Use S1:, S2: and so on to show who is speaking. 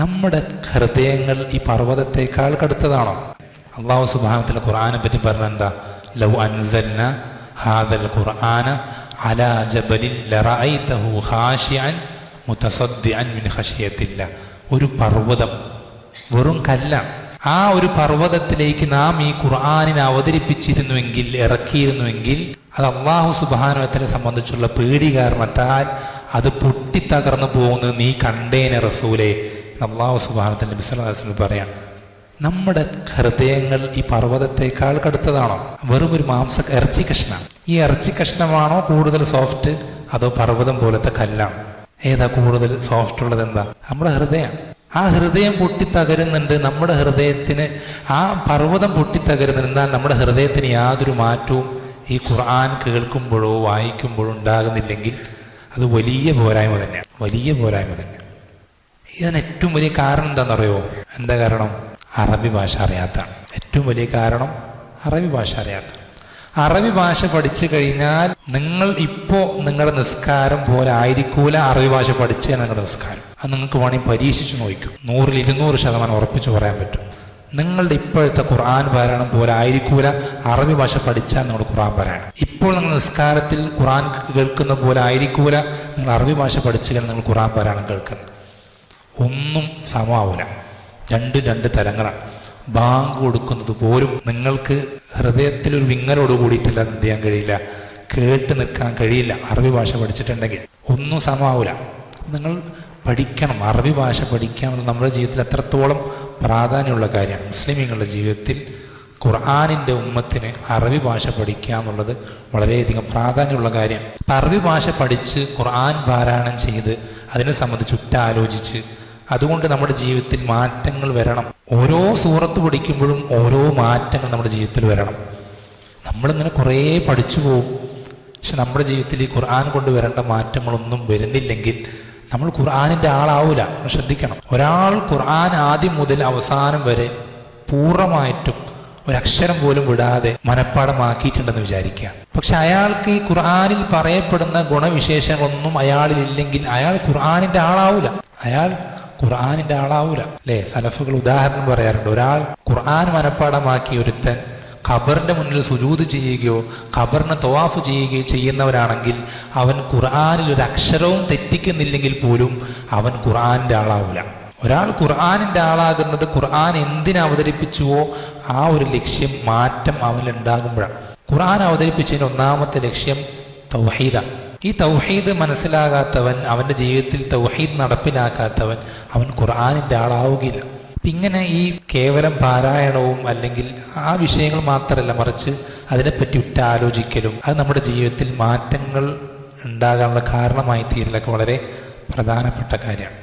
S1: നമ്മുടെ ഹൃദയങ്ങൾ ഈ പർവതത്തെക്കാൾ കടുത്തതാണോ? അള്ളാഹു സുബാനത്തിൽ ഖുർആനെ പറ്റി പറഞ്ഞ എന്താ? ലൗ അൻസൽന ഹാദൽ ഖുർആന അലാ ജബലിൻ ലറഅയ്തഹു മിൻ ഒരു പർവതം വെറും കല്ലാണ് ആ ഒരു പർവതത്തിലേക്ക് നാം ഈ ഖുർആാനിനെ അവതരിപ്പിച്ചിരുന്നുവെങ്കിൽ ഇറക്കിയിരുന്നുവെങ്കിൽ അത് അള്ളാഹു സുബാനുവത്തിനെ സംബന്ധിച്ചുള്ള പേടി കാരണത്താൽ അത് പൊട്ടിത്തകർന്നു പോകുന്നത് നീ കണ്ടേനെ റസൂലെ. അള്ളാഹു സുബാനത്തിന്റെ ബിസ്ലാസിന് പറയാണ് നമ്മുടെ ഹൃദയങ്ങൾ ഈ പർവതത്തെക്കാൾ കടുത്തതാണോ? വെറും ഒരു മാംസ ഇറച്ചി കഷ്ണമാണ് ഈ ഇറച്ചി കഷ്ണമാണോ കൂടുതൽ സോഫ്റ്റ് അതോ പർവതം പോലത്തെ കല്ലാണ്? ഏതാ കൂടുതൽ സോഫ്റ്റ് ഉള്ളത് എന്താ? നമ്മുടെ ഹൃദയം ആ ഹൃദയം പൊട്ടി പൊട്ടിത്തകരുന്നുണ്ട് നമ്മുടെ ഹൃദയത്തിന് ആ പർവതം പൊട്ടിത്തകരുന്നുണ്ട്. എന്നാൽ നമ്മുടെ ഹൃദയത്തിന് യാതൊരു മാറ്റവും ഈ ഖുർആൻ കേൾക്കുമ്പോഴോ വായിക്കുമ്പോഴോ ഉണ്ടാകുന്നില്ലെങ്കിൽ അത് വലിയ പോരായ്മ തന്നെയാണ്. വലിയ പോരായ്മ തന്നെയാണ്. ഇതിന് ഏറ്റവും വലിയ കാരണം എന്താണെന്നറിയോ? എന്താ കാരണം? അറബി ഭാഷ അറിയാത്ത. ഏറ്റവും വലിയ കാരണം അറബി ഭാഷ അറിയാത്ത. അറബി ഭാഷ പഠിച്ചു കഴിഞ്ഞാൽ നിങ്ങൾ ഇപ്പോ നിങ്ങളുടെ നിസ്കാരം പോലെ ആയിരിക്കൂല അറബി ഭാഷ പഠിച്ച നിങ്ങളുടെ നിസ്കാരം. അത് നിങ്ങൾക്ക് വേണമെങ്കിൽ പരീക്ഷിച്ചു നോക്കും. നൂറിൽ ഇരുന്നൂറ് ശതമാനം ഉറപ്പിച്ചു പറയാൻ പറ്റും. നിങ്ങളുടെ ഇപ്പോഴത്തെ ഖുർആൻ പാരായണം പോലെ ആയിരിക്കൂല അറബി ഭാഷ പഠിച്ചാൽ നിങ്ങൾ ഖുർആൻ പാരായണം ഇപ്പോൾ നിങ്ങൾ നിസ്കാരത്തിൽ ഖുർആൻ കേൾക്കുന്ന പോലെ ആയിരിക്കൂല നിങ്ങൾ അറബി ഭാഷ പഠിച്ചാൽ നിങ്ങൾ ഖുർആൻ പാരായണം കേൾക്കുന്നത്. ഒന്നും സമമാവില്ല രണ്ട് രണ്ട് തലങ്ങളാണ് ബാങ്ക് കൊടുക്കുന്നത് പോലും നിങ്ങൾക്ക് ഹൃദയത്തിൽ ഒരു വിങ്ങലോട് കൂടിയിട്ടില്ല എന്ത് ചെയ്യാൻ കഴിയില്ല. കേട്ട് നിൽക്കാൻ കഴിയില്ല. അറബി ഭാഷ പഠിച്ചിട്ടുണ്ടെങ്കിൽ ഒന്നും സമമാവില്ല നിങ്ങൾ പഠിക്കണം. അറബി ഭാഷ പഠിക്കുക എന്നുള്ളത് നമ്മുടെ ജീവിതത്തിൽ എത്രത്തോളം പ്രാധാന്യമുള്ള കാര്യമാണ്. മുസ്ലിമീങ്ങളുടെ ജീവിതത്തിൽ ഖുർആാനിന്റെ ഉമ്മത്തിന് അറബി ഭാഷ പഠിക്കുക എന്നുള്ളത് വളരെയധികം പ്രാധാന്യമുള്ള കാര്യമാണ്. അറബി ഭാഷ പഠിച്ച് ഖുർആൻ പാരായണം ചെയ്ത് അതിനെ സംബന്ധിച്ച് ഉറ്റാലോചിച്ച് അതുകൊണ്ട് നമ്മുടെ ജീവിതത്തിൽ മാറ്റങ്ങൾ വരണം. ഓരോ സൂറത്ത് പഠിക്കുമ്പോഴും ഓരോ മാറ്റങ്ങൾ നമ്മുടെ ജീവിതത്തിൽ വരണം. നമ്മളിങ്ങനെ കുറേ പഠിച്ചു പോകും പക്ഷെ നമ്മുടെ ജീവിതത്തിൽ ഈ ഖുർആൻ കൊണ്ട് വരേണ്ട മാറ്റങ്ങളൊന്നും വരുന്നില്ലെങ്കിൽ നമ്മൾ ഖുർആാനിന്റെ ആളാവൂല. നമ്മൾ ശ്രദ്ധിക്കണം. ഒരാൾ ഖുർആൻ ആദ്യം മുതൽ അവസാനം വരെ പൂർണമായിട്ടും ഒരക്ഷരം പോലും വിടാതെ മനഃപ്പാടമാക്കിയിട്ടുണ്ടെന്ന് വിചാരിക്കുക. പക്ഷെ അയാൾക്ക് ഈ ഖുർആാനിൽ പറയപ്പെടുന്ന ഗുണവിശേഷങ്ങളൊന്നും അയാളിൽ ഇല്ലെങ്കിൽ അയാൾ ഖുർആാനിന്റെ ആളാവൂല. അയാൾ ഖുർആാനിന്റെ ആളാവൂല. അല്ലെ സലഫുകൾ ഉദാഹരണം പറയാറുണ്ട്. ഒരാൾ ഖുർആൻ മനഃപ്പാടമാക്കി ഒരുത്തൻ ഖബറിന്റെ മുന്നിൽ സുജൂത് ചെയ്യുകയോ ഖബറിനെ തവാഫ് ചെയ്യുകയോ ചെയ്യുന്നവരാണെങ്കിൽ അവൻ ഖുർആാനിൽ ഒരു അക്ഷരവും തെറ്റിക്കുന്നില്ലെങ്കിൽ പോലും അവൻ ഖുർആാനിന്റെ ആളാവൂല. ഒരാൾ ഖുർആാനിന്റെ ആളാകുന്നത് ഖുർആൻ എന്തിനെ അവതരിപ്പിച്ചുവോ ആ ഒരു ലക്ഷ്യം മാറ്റം അവനിലുണ്ടാകുമ്പോഴാണ്. ഖുർആൻ അവതരിപ്പിച്ചതിന് ഒന്നാമത്തെ ലക്ഷ്യം തൗഹീദ. ഈ തൗഹീദ് മനസ്സിലാകാത്തവൻ അവന്റെ ജീവിതത്തിൽ തൗഹീദ് നടപ്പിലാക്കാത്തവൻ അവൻ ഖുർആാനിന്റെ ആളാവുകയില്ല. ഇങ്ങനെ ഈ കേവലം പാരായണവും അല്ലെങ്കിൽ ആ വിഷയങ്ങൾ മാത്രമല്ല മറിച്ച് അതിനെപ്പറ്റി ഉറ്റാലോചിക്കലും അത് നമ്മുടെ ജീവിതത്തിൽ മാറ്റങ്ങൾ ഉണ്ടാകാനുള്ള കാരണമായി തീരലൊക്കെ വളരെ പ്രധാനപ്പെട്ട കാര്യമാണ്.